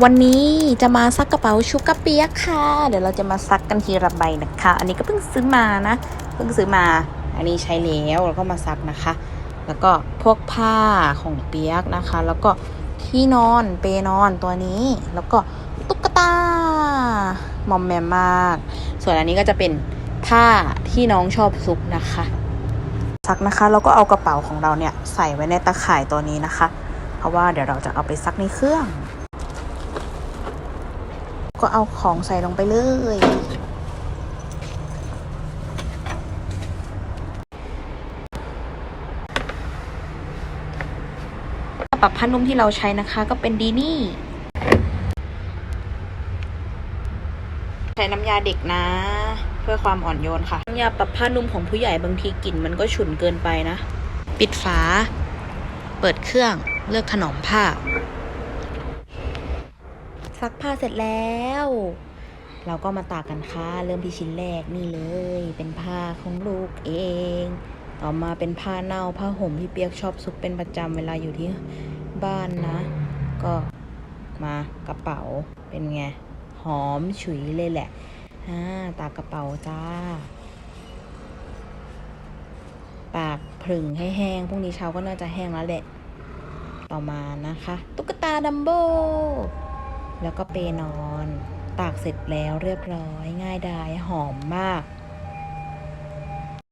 วันนี้จะมาซักกระเป๋าชุกกระเปียกค่ะ เดี๋ยวเราจะมาซักกันทีละใบนะคะ อันนี้ก็เพิ่งซื้อมานะ เพิ่งซื้อมา อันนี้ใช้แล้วแล้วก็มาซักนะคะ แล้วก็พวกผ้าของเปียกนะคะ แล้วก็ที่นอนเปนอนตัวนี้ แล้วก็ตุ๊กตามอมแมมมาก ส่วนอันนี้ก็จะเป็นผ้าที่น้องชอบซุกนะคะ ซักนะคะแล้วก็เอากระเป๋าของเราเนี่ยใส่ไว้ในตะข่ายตัวนี้นะคะ เพราะว่าเดี๋ยวเราจะเอาไปซักในเครื่อง ก็เอาของใส่ลงไปเลย ปรับผ้านุ่มที่เราใช้นะคะ ก็เป็นดีนี่ ใช้น้ำยาเด็กนะ เพื่อความอ่อนโยนค่ะ น้ำยาปรับผ้านุ่มของผู้ใหญ่บางทีกลิ่นมันก็ฉุนเกินไปนะ ปิดฝา เปิดเครื่อง เลือกถนอมผ้า ซักผ้าเสร็จแล้ว เราก็มาตากกันค่ะ เริ่มที่ชิ้นแรกนี่เลย เป็นผ้าของลูกเอง ต่อมาเป็นผ้าเน่าผ้าห่มที่เปียกชอบซุกเป็นประจำเวลาอยู่ที่บ้านนะ ก็มากระเป๋าเป็นไง หอมฉุยเลยแหละอ่าตากกระเป๋าจ้าตากผึ่งให้แห้ง พรุ่งนี้เช้าก็น่าจะแห้งแล้วแหละ ต่อมานะคะ ตุ๊กตาดัมโบ แล้วก็เปนอน ตากเสร็จแล้วเรียบร้อยง่ายดายหอมมาก